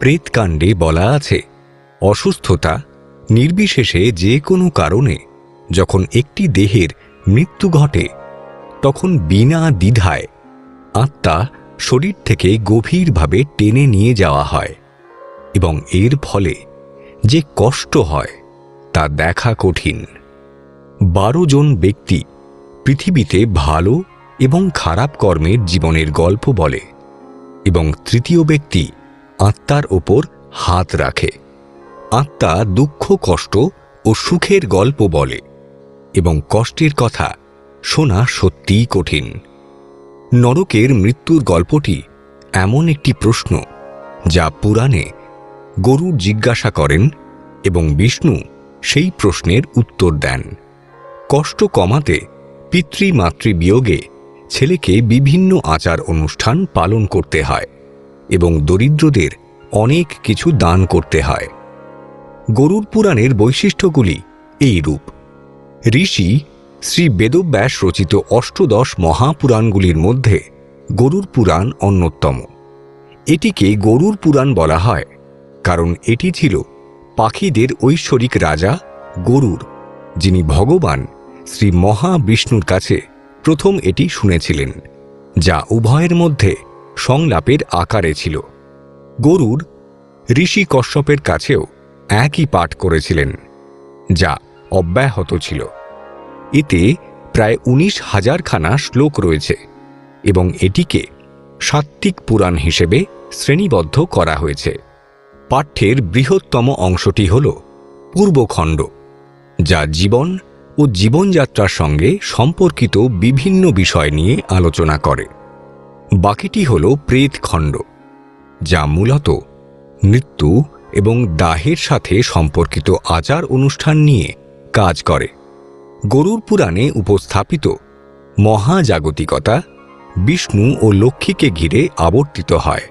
প্রেতকাণ্ডে বলা আছে, অসুস্থতা নির্বিশেষে যে কোনো কারণে যখন একটি দেহের মৃত্যু ঘটে, তখন বিনা দ্বিধায় আত্মা শরীর থেকে গভীরভাবে টেনে নিয়ে যাওয়া হয় এবং এর ফলে যে কষ্ট হয় তা দেখা কঠিন। বারো জন ব্যক্তি পৃথিবীতে ভালো এবং খারাপ কর্মের জীবনের গল্প বলে এবং তৃতীয় ব্যক্তি আত্মার ওপর হাত রাখে। আত্মা দুঃখ, কষ্ট ও সুখের গল্প বলে এবং কষ্টের কথা শোনা সত্যিই কঠিন। নরকের মৃত্যুর গল্পটি এমন একটি প্রশ্ন যা পুরাণে গরুর জিজ্ঞাসা করেন এবং বিষ্ণু সেই প্রশ্নের উত্তর দেন। কষ্ট কমাতে পিতৃমাতৃ বিয়োগে ছেলেকে বিভিন্ন আচার অনুষ্ঠান পালন করতে হয়। এবং দরিদ্রদের অনেক কিছু দান করতে হয়। গরুর পুরাণের বৈশিষ্ট্যগুলি এই রূপ। ঋষি শ্রী বেদব্যাস রচিত অষ্টদশ মহাপুরাণগুলির মধ্যে গরুর পুরাণ অন্যতম। এটিকে গরুর পুরাণ বলা হয়, কারণ এটি ছিল পাখিদের ঐশ্বরিক রাজা গরুর, যিনি ভগবান শ্রী মহাবিষ্ণুর কাছে প্রথম এটি শুনেছিলেন, যা উভয়ের মধ্যে সংলাপের আকারে ছিল। গরুর ঋষি কশ্যপের কাছেও একই পাঠ করেছিলেন, যা অব্যাহত ছিল। এতে প্রায় উনিশ হাজারখানা শ্লোক রয়েছে এবং এটিকে সাত্ত্বিক পুরাণ হিসেবে শ্রেণীবদ্ধ করা হয়েছে। পাঠ্যের বৃহত্তম অংশটি হল পূর্বখণ্ড, যা জীবন ও জীবনযাত্রার সঙ্গে সম্পর্কিত বিভিন্ন বিষয় নিয়ে আলোচনা করে। বাকিটি হল প্রেতখণ্ড যা মূলত মৃত্যু এবং দাহের সাথে সম্পর্কিত আচার অনুষ্ঠান নিয়ে কাজ করে। গরুর পুরাণে উপস্থাপিত মহাজাগতিকতা বিষ্ণু ও লক্ষ্মীকে ঘিরে আবর্তিত হয়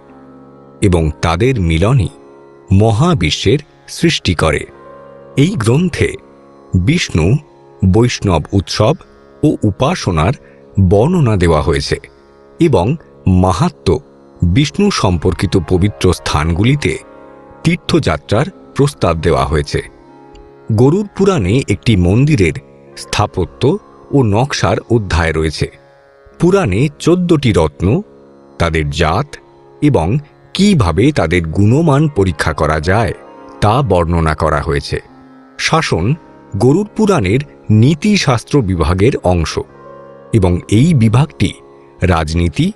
এবং তাদের মিলনই মহাবিশ্বের সৃষ্টি করে। এই গ্রন্থে বিষ্ণু, বৈষ্ণব উৎসব ও উপাসনার বর্ণনা দেওয়া হয়েছে এবং মাহাত্ম বিষ্ণু সম্পর্কিত পবিত্র স্থানগুলিতে তীর্থযাত্রার প্রস্তাব দেওয়া হয়েছে। গরুর পুরাণে একটি মন্দিরের স্থাপত্য ও নকশার অধ্যায় রয়েছে। পুরাণে চোদ্দটি রত্ন, তাদের জাত এবং কীভাবে তাদের গুণমান পরীক্ষা করা যায় তা বর্ণনা করা হয়েছে। শাসন গরুর পুরাণের নীতিশাস্ত্র বিভাগের অংশ এবং এই বিভাগটি রাজনীতি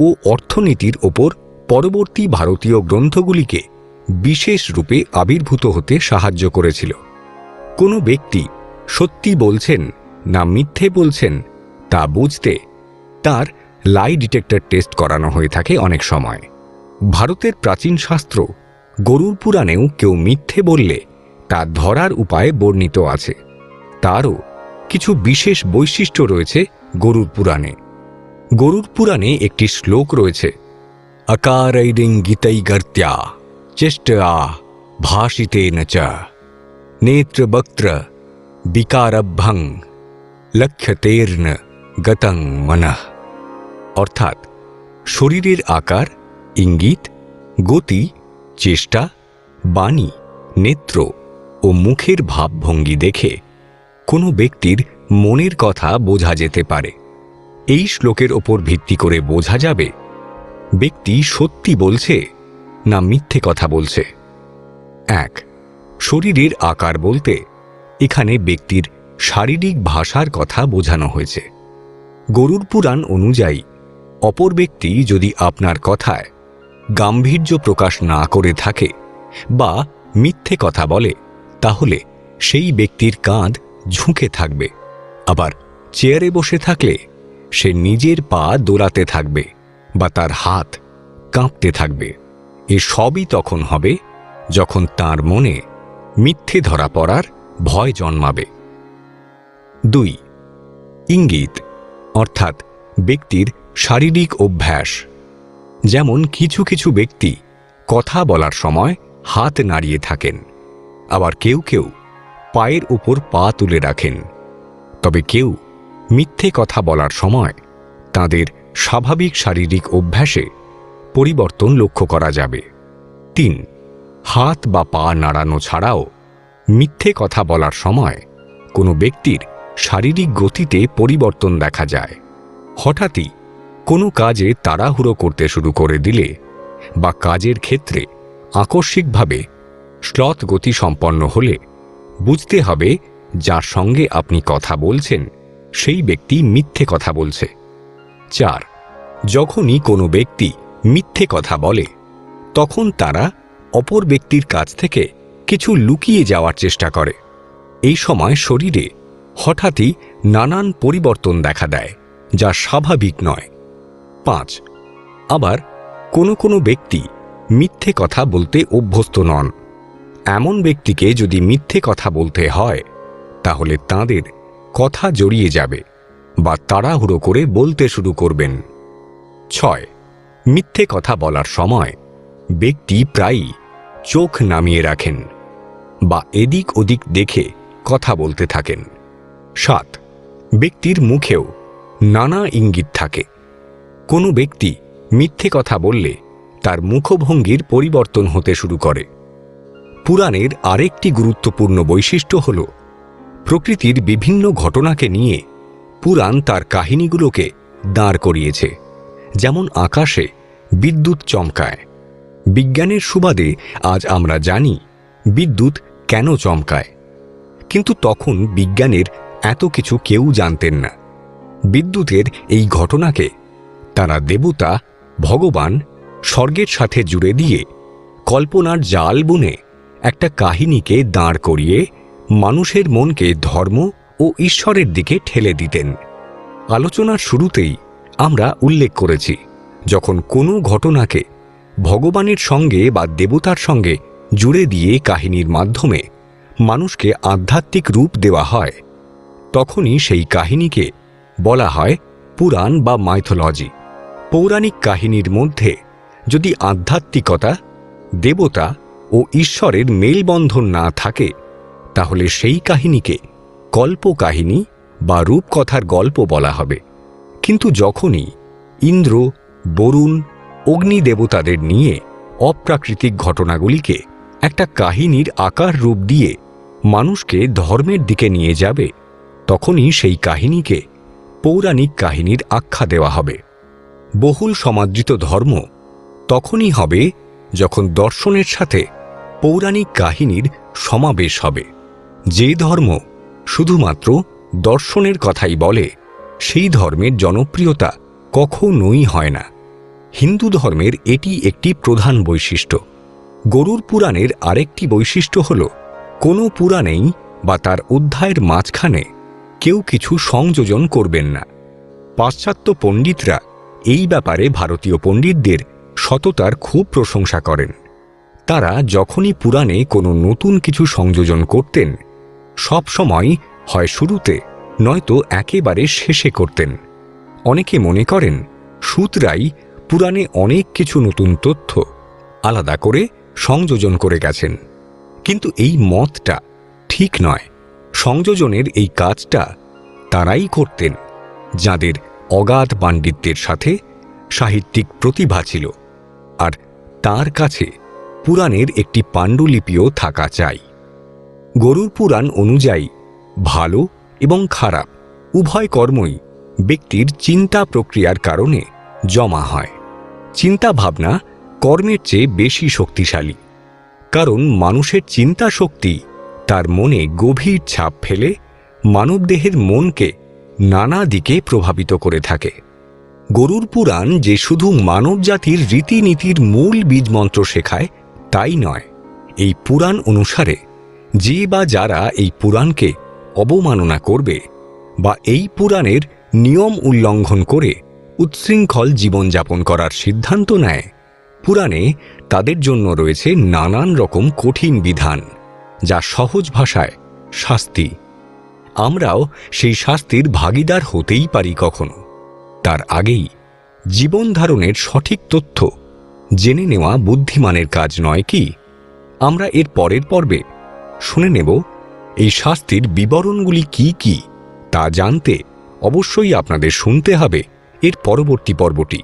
ও অর্থনীতির ওপর পরবর্তী ভারতীয় গ্রন্থগুলিকে বিশেষ রূপে আবির্ভূত হতে সাহায্য করেছিল। কোনো ব্যক্তি সত্যি বলছেন না মিথ্যে বলছেন তা বুঝতে তার লাই ডিটেক্টর টেস্ট করানো হয়ে থাকে অনেক সময়। ভারতের প্রাচীন শাস্ত্র গরুর পুরাণেও কেউ মিথ্যে বললে তা ধরার উপায়ে বর্ণিত আছে। তারও কিছু বিশেষ বৈশিষ্ট্য রয়েছে গরুর পুরাণে। গরুর পুরাণে একটি শ্লোক রয়েছে অকারৈডিং গীতৈ গর্ত্যা চেষ্টা ভাষিতেন চ, নেত্রবক্ত্র বিকারভ্যং লক্ষ্যতের্ন গতং মনঃ। অর্থাৎ, শরীরের আকার, ইঙ্গিত, গতি, চেষ্টা, বাণী, নেত্র ও মুখের ভাবভঙ্গি দেখে কোনো ব্যক্তির মনের কথা বোঝা যেতে পারে। এই শ্লোকের ওপর ভিত্তি করে বোঝা যাবে, ব্যক্তি সত্যি বলছে না মিথ্যে কথা বলছে। এক, শরীরের আকার বলতে এখানে ব্যক্তির শারীরিক ভাষার কথা বোঝানো হয়েছে। গরুর পুরাণ অনুযায়ী, অপর ব্যক্তি যদি আপনার কথায় গাম্ভীর্য প্রকাশ না করে থাকে বা মিথ্যে কথা বলে, তাহলে সেই ব্যক্তির কাঁধ ঝুঁকে থাকবে। আবার চেয়ারে বসে থাকলে সে নিজের পা দোলাতে থাকবে বা তার হাত কাঁপতে থাকবে। এ সবই তখন হবে যখন তার মনে মিথ্যে ধরা পড়ার ভয় জন্মাবে। দুই, ইঙ্গিত, অর্থাৎ ব্যক্তির শারীরিক অভ্যাস। যেমন কিছু কিছু ব্যক্তি কথা বলার সময় হাত নাড়িয়ে থাকেন, আবার কেউ কেউ পায়ের উপর পা তুলে রাখেন। তবে কেউ মিথ্যে কথা বলার সময় তাদের স্বাভাবিক শারীরিক অভ্যাসে পরিবর্তন লক্ষ্য করা যাবে। তিন, হাত বা পা নাড়ানো ছাড়াও মিথ্যে কথা বলার সময় কোনো ব্যক্তির শারীরিক গতিতে পরিবর্তন দেখা যায়। হঠাৎই কোনো কাজে তাড়াহুড়ো করতে শুরু করে দিলে বা কাজের ক্ষেত্রে আকস্মিকভাবে শ্লথ গতি সম্পন্ন হলে বুঝতে হবে যার সঙ্গে আপনি কথা বলছেন সেই ব্যক্তি মিথ্যে কথা বলছে। চার, যখনই কোনো ব্যক্তি মিথ্যে কথা বলে, তখন তারা অপর ব্যক্তির কাছ থেকে কিছু লুকিয়ে যাওয়ার চেষ্টা করে। এই সময় শরীরে হঠাৎই নানান পরিবর্তন দেখা দেয়, যা স্বাভাবিক নয়। পাঁচ, আবার কোনো কোনো ব্যক্তি মিথ্যে কথা বলতে অভ্যস্ত নন। এমন ব্যক্তিকে যদি মিথ্যে কথা বলতে হয়, তাহলে তাদের কথা জড়িয়ে যাবে বা তাড়াহুড়ো করে বলতে শুরু করবেন। ছয়, মিথ্যে কথা বলার সময় ব্যক্তি প্রায়ই চোখ নামিয়ে রাখেন বা এদিক ওদিক দেখে কথা বলতে থাকেন। সাত, ব্যক্তির মুখেও নানা ইঙ্গিত থাকে। কোনো ব্যক্তি মিথ্যে কথা বললে তার মুখভঙ্গির পরিবর্তন হতে শুরু করে। পুরাণের আরেকটি গুরুত্বপূর্ণ বৈশিষ্ট্য হল প্রকৃতির বিভিন্ন ঘটনাকে নিয়ে পুরাণ তার কাহিনীগুলোকে দাঁড় করিয়েছে। যেমন আকাশে বিদ্যুৎ চমকায়। বিজ্ঞানের সুবাদে আজ আমরা জানি বিদ্যুৎ কেন চমকায়। কিন্তু তখন বিজ্ঞানের এত কিছু কেউ জানতেন না। বিদ্যুতের এই ঘটনাকে তারা দেবতা, ভগবান, স্বর্গের সাথে জুড়ে দিয়ে কল্পনার জাল বুনে একটা কাহিনীকে দাঁড় করিয়ে মানুষের মনকে ধর্ম ও ঈশ্বরের দিকে ঠেলে দিতেন। আলোচনার শুরুতেই আমরা উল্লেখ করেছি, যখন কোনো ঘটনাকে ভগবানের সঙ্গে বা দেবতার সঙ্গে জুড়ে দিয়ে কাহিনীর মাধ্যমে মানুষকে আধ্যাত্মিক রূপ দেওয়া হয়, তখনই সেই কাহিনীকে বলা হয় পুরাণ বা মাইথোলজি। পৌরাণিক কাহিনীর মধ্যে যদি আধ্যাত্মিকতা, দেবতা ও ঈশ্বরের মেলবন্ধন না থাকে তাহলে সেই কাহিনীকে কল্পকাহিনী বা রূপকথার গল্প বলা হবে। কিন্তু যখনই ইন্দ্র, বরুণ অগ্নি দেবতাদের নিয়ে অপ্রাকৃতিক ঘটনাগুলিকে একটা কাহিনীর আকার রূপ দিয়ে মানুষকে ধর্মের দিকে নিয়ে যাবে, তখনই সেই কাহিনীকে পৌরাণিক কাহিনীর আখ্যা দেওয়া হবে। বহুল সমাদৃত ধর্ম তখনই হবে যখন দর্শনের সাথে পৌরাণিক কাহিনীর সমাবেশ হবে। যে ধর্ম শুধুমাত্র দর্শনের কথাই বলে, সেই ধর্মের জনপ্রিয়তা কখনোই হয় না। হিন্দু ধর্মের এটি একটি প্রধান বৈশিষ্ট্য। গরুর পুরাণের আরেকটি বৈশিষ্ট্য হল, কোনো পুরাণেই বা তার অধ্যায়ের মাঝখানে কেউ কিছু সংযোজন করবেন না। পাশ্চাত্য পণ্ডিতরা এই ব্যাপারে ভারতীয় পণ্ডিতদের সততার খুব প্রশংসা করেন। তারা যখনই পুরাণে কোনো নতুন কিছু সংযোজন করতেন সব সময় হয় শুরুতে, নয়তো একেবারে শেষে করতেন। অনেকে মনে করেন, সূতরাই পুরাণে অনেক কিছু নতুন তথ্য আলাদা করে সংযোজন করে গেছেন। কিন্তু এই মতটা ঠিক নয়। সংযোজনের এই কাজটা তারাই করতেন, যাদের অগাধ পাণ্ডিত্যের সাথে সাহিত্যিক প্রতিভা ছিল। আর তার কাছে পুরাণের একটি পাণ্ডুলিপিও থাকা চাই। গরুর পুরাণ অনুযায়ী, ভালো এবং খারাপ, উভয় কর্মই ব্যক্তির চিন্তা প্রক্রিয়ার কারণে জমা হয়। চিন্তা ভাবনা কর্মের চেয়ে বেশি শক্তিশালী, কারণ মানুষের চিন্তা শক্তি তার মনে গভীর ছাপ ফেলে মানবদেহের মনকে নানা দিকে প্রভাবিত করে থাকে। গরুর পুরাণ যে শুধু মানবজাতির রীতিনীতির মূল বীজমন্ত্র শেখায়, তাই নয়। এই পুরাণ অনুসারে যে বা যারা এই পুরাণকে অবমাননা করবে বা এই পুরাণের নিয়ম উল্লঙ্ঘন করে উচ্ছৃঙ্খল জীবনযাপন করার সিদ্ধান্ত নেয়, পুরাণে তাদের জন্য রয়েছে নানান রকম কঠিন বিধান যা সহজ ভাষায় শাস্তি। আমরাও সেই শাস্তির ভাগিদার হতেই পারি কখনো। তার আগেই জীবন ধারণের সঠিক তথ্য জেনে নেওয়া বুদ্ধিমানের কাজ নয় কি? আমরা এর পরের পর্বে শুনে নেব, এই শাস্তির বিবরণগুলি কি কি, তা জানতে অবশ্যই আপনাদের শুনতে হবে এর পরবর্তী পর্বটি।